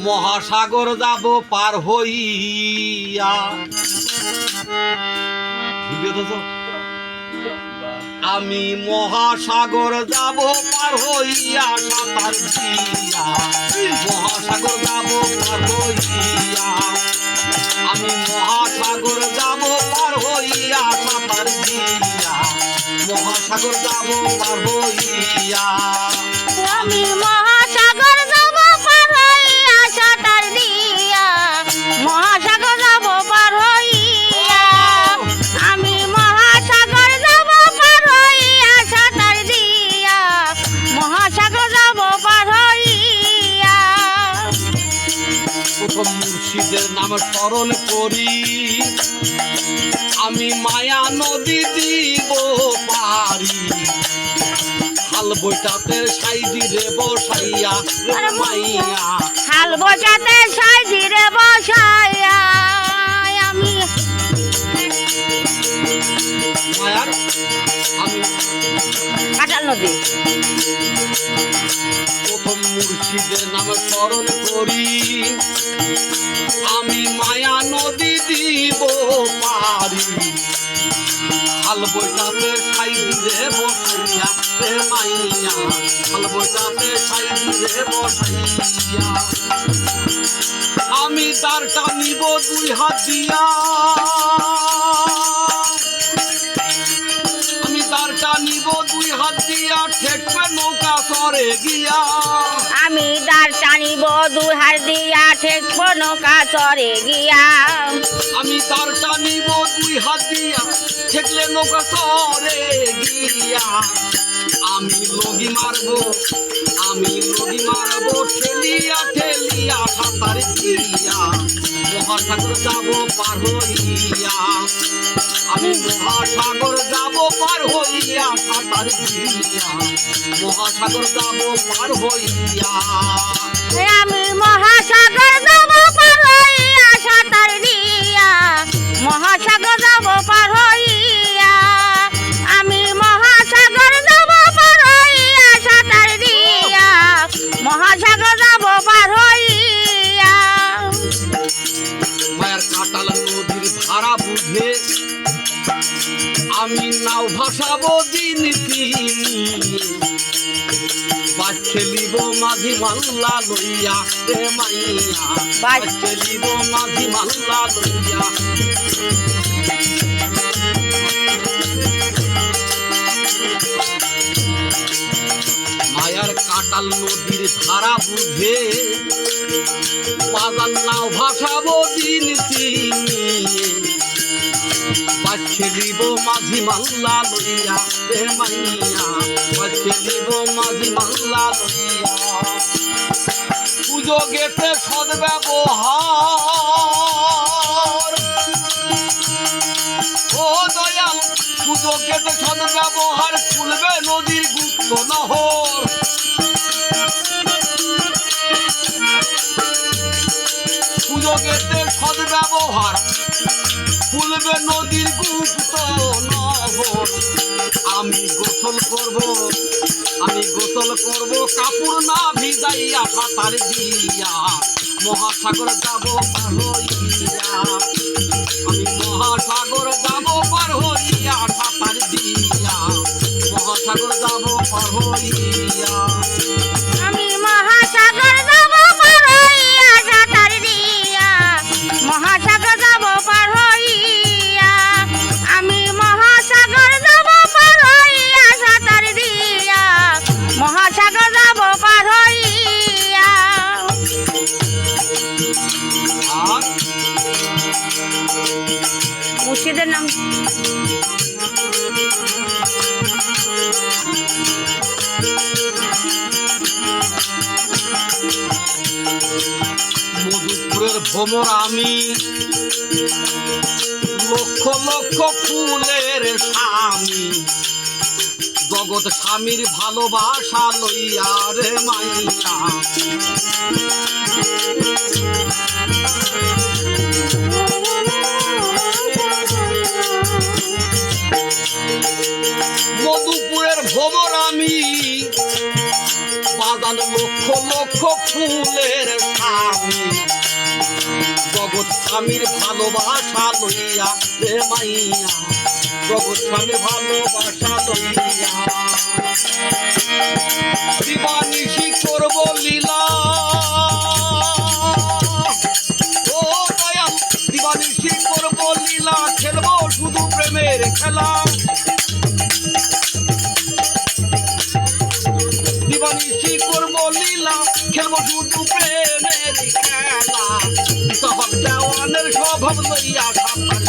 মহাসাগর যাব পার হইয়া। আমি মহাসাগর যাব পার হইয়া, সাঁতার দিয়া। মহাসাগর যাব পার হইয়া। আমি মহাসাগর যাব পার হইয়া, সাঁতার দিয়া। মহাসাগর যাব পারব ইয়া আমি মহাসাগর নাম স্মরণ করি। আমি মায়া নদী দিব পারি। হাল বইটাতে সাই দিলে বসাইয়া মাইয়া। হাল বইটাতে সাই দিলে বসাইয়া আমি মায়ার প্রথম মুর্শিদের নাম স্মরণ করি, আমি মায়া নদী দিব পারি। হাল বইটাতে সাইডি রে বসাইয়া রে মাইয়া হাল বইটাতে সাইডি রে বসাইয়া। আমি দাঁড়টা নিব দুই হাত দিয়া। নৌকা সরে গিয়া। আমি দাঁড় টানিব দুহার দিয়া ঠেকবো নৌকা চরে গিয়া। আমি দার টানিব দুই হাত দিয়া ঠেকলে নৌকা চরে গিয়া। আমি লগি মারবো আমি লগি মারবো ঠেলিয়া ঠেলিয়া সাঁতার দিয়া মহাসাগর যাব পার হইয়া। আমি মহাসাগর যাব পার হইয়া, সাঁতার দিয়া মহাসাগর যাব পার হইয়া। আমি মহাসাগর যাব পার হইয়া, সাঁতার দিয়া মহাসাগর যাব পার হইয়া। আমি মহাসাগর যাব পার হইয়া, সাঁতার দিয়া মহাসাগর যাব পার হইয়া আমি নাও ভাসাবো দিন বাচ্চে লিব মাঝি মাল্লা লইয়া রে মাইয়া। বাচ্চে লিব মাঝি মাল্লা লইয়া। মায়ার কাটাল নদীর ধারা বুঝে বাজার নাও ভাসাবো দিন দিব মাঝি মাল্লা লইয়া রে মাইয়া বাচ্চে দিব মাঝি মাল্লা লইয়া পুজো গেতে সদ ব্যবহার ও দয়াল পুজো গেতে সদ ব্যবহার খুলবে নদীর গুপ্ত নহর সুযোগেতে সদ্ব্যবহার খুলবে নদীর গুপ্ত আমি গোসল করব, আমি গোসল করব, কাপড় না ভিজাইয়া পাতার দিয়া। মহাসাগর যাব আমি মহাসাগর যাব মধুপুরের ভ্রমর আমি লক্ষ লক্ষ ফুলের স্বামী। জগৎ স্বামীর ভালোবাসা লইয়া রে মাইয়া। ফুলের আমি জগৎ স্বামীর ভালোবাসা লইয়া রে মাইয়া। জগৎ স্বামীর ভালোবাসা লইয়া। দিবানিশি করব লীলা শুধু প্রেমের খেলা। তখন দেওয়ানের স্বভাব লইয়া খাতা